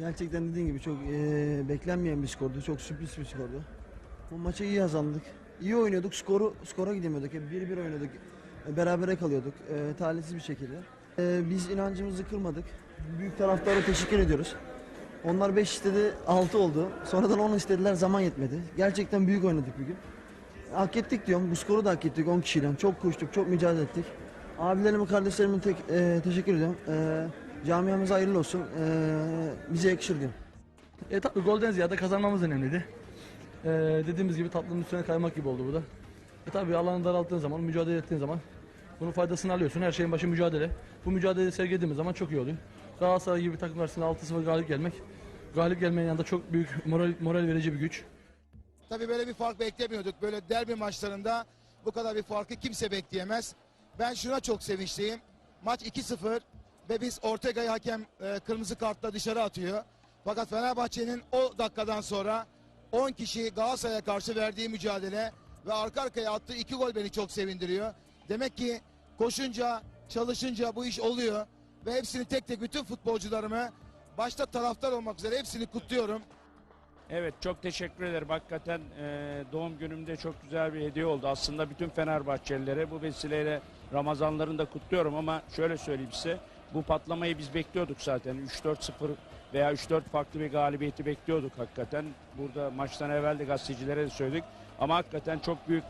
Gerçekten dediğin gibi çok eee, beklenmeyen bir skordu. Çok sürpriz bir skordu. Bu maçı iyi hazırlandık. İyi oynuyorduk. Skoru skora gidemiyorduk. Hep 1-1 oynadık. E, Berabere kalıyorduk. E, talihsiz bir şekilde. E, biz inancımızı kırmadık. Büyük taraftara teşekkür ediyoruz. Onlar 5 istedi, 6 oldu. Sonradan 10 istediler, zaman yetmedi. Gerçekten büyük oynadık bugün. Hak ettik diyorum. Bu skoru da hak ettik 10 kişiden. Çok koştuk, çok mücadele ettik. Abilerime, kardeşlerime tek, e, teşekkür ediyorum. E, camiamıza hayırlı olsun. E, bize yakışır diyorum. E tabi golden ziyade kazanmamız önemliydi. E, dediğimiz gibi tatlının üstüne kaymak gibi oldu bu da. E tabi alanı daralttığın zaman, mücadele ettiğin zaman bunun faydasını alıyorsun. Her şeyin başı mücadele. Bu mücadeleyi sergilediğimiz zaman çok iyi oluyor. Galatasaray gibi takım karşısında 6-0 galip gelmek, galip gelmenin yanında çok büyük moral, moral verici bir güç. Tabii böyle bir fark beklemiyorduk. Böyle derbi maçlarında bu kadar bir farkı kimse bekleyemez. Ben şuna çok sevinçliyim. Maç 2-0 ve biz Ortega'yı hakem e, kırmızı kartla dışarı atıyor. Fakat Fenerbahçe'nin o dakikadan sonra 10 kişi Galatasaray'a karşı verdiği mücadele ve arka arkaya attığı iki gol beni çok sevindiriyor. Demek ki koşunca, çalışınca bu iş oluyor. Ve hepsini tek tek bütün futbolcularımı başta taraftar olmak üzere hepsini kutluyorum. Evet çok teşekkür ederim. Hakikaten e, doğum günümde çok güzel bir hediye oldu. Aslında bütün Fenerbahçelilere bu vesileyle Ramazanlarını da kutluyorum ama şöyle söyleyeyim size. Bu patlamayı biz bekliyorduk zaten. 3-4-0 veya 3-4 farklı bir galibiyeti bekliyorduk hakikaten. Burada maçtan evvel de gazetecilere de söyledik. Ama hakikaten çok büyük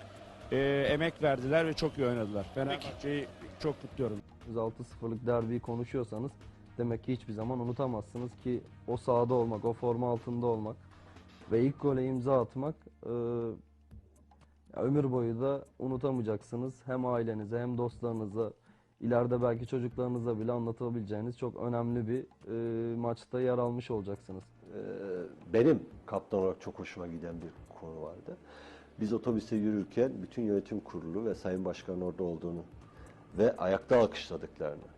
e, emek verdiler ve çok iyi oynadılar. Fenerbahçe'yi çok kutluyorum. 6-0'lık derbiyi konuşuyorsanız demek ki hiçbir zaman unutamazsınız ki o sahada olmak, o forma altında olmak ve ilk gole imza atmak e, ömür boyu da unutamayacaksınız. Hem ailenize hem dostlarınıza ileride belki çocuklarınıza bile anlatabileceğiniz çok önemli bir e, maçta yer almış olacaksınız. Ee, benim kaptan olarak çok hoşuma giden bir konu vardı. Biz otobüste yürürken bütün yönetim kurulu ve sayın başkanın orada olduğunu ve ayakta alkışladıklarını.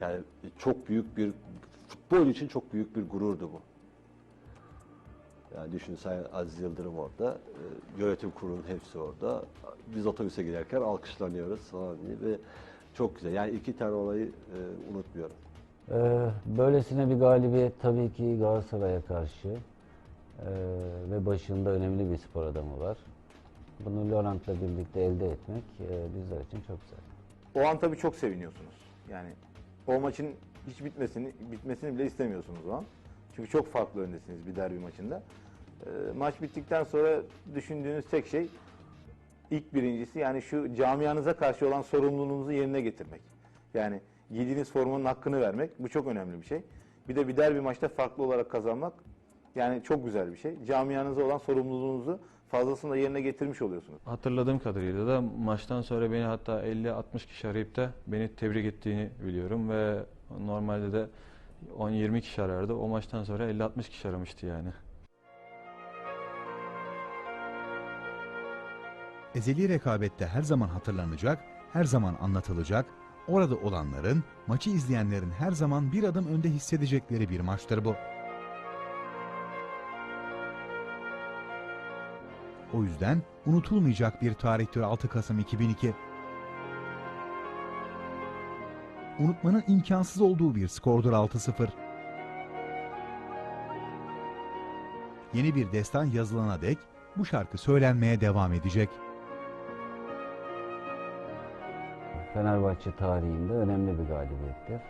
Yani çok büyük bir futbol için çok büyük bir gururdu bu. Yani düşün Sayın Aziz Yıldırım orada, e, yönetim kurulunun hepsi orada. Biz otobüse giderken alkışlanıyoruz falan diye ve çok güzel. Yani iki tane olayı e, unutmuyorum. Ee, böylesine bir galibiyet tabii ki Galatasaray'a karşı ee, ve başında önemli bir spor adamı var. Bunu Laurent'la birlikte elde etmek e, bizler için çok güzel. O an tabii çok seviniyorsunuz. Yani o maçın hiç bitmesini bitmesini bile istemiyorsunuz o an. Çünkü çok farklı öndesiniz bir derbi maçında. Ee, maç bittikten sonra düşündüğünüz tek şey ilk birincisi yani şu camianıza karşı olan sorumluluğunuzu yerine getirmek. Yani giydiğiniz formanın hakkını vermek bu çok önemli bir şey. Bir de bir derbi maçta farklı olarak kazanmak yani çok güzel bir şey. Camianıza olan sorumluluğunuzu fazlasını yerine getirmiş oluyorsunuz. Hatırladığım kadarıyla da maçtan sonra beni hatta 50-60 kişi arayıp da beni tebrik ettiğini biliyorum ve normalde de 10-20 kişi arardı. O maçtan sonra 50-60 kişi aramıştı yani. Ezeli rekabette her zaman hatırlanacak, her zaman anlatılacak, orada olanların, maçı izleyenlerin her zaman bir adım önde hissedecekleri bir maçtır bu. O yüzden unutulmayacak bir tarihtir 6 Kasım 2002. Unutmanın imkansız olduğu bir skordur 6-0. Yeni bir destan yazılana dek bu şarkı söylenmeye devam edecek. Fenerbahçe tarihinde önemli bir galibiyettir.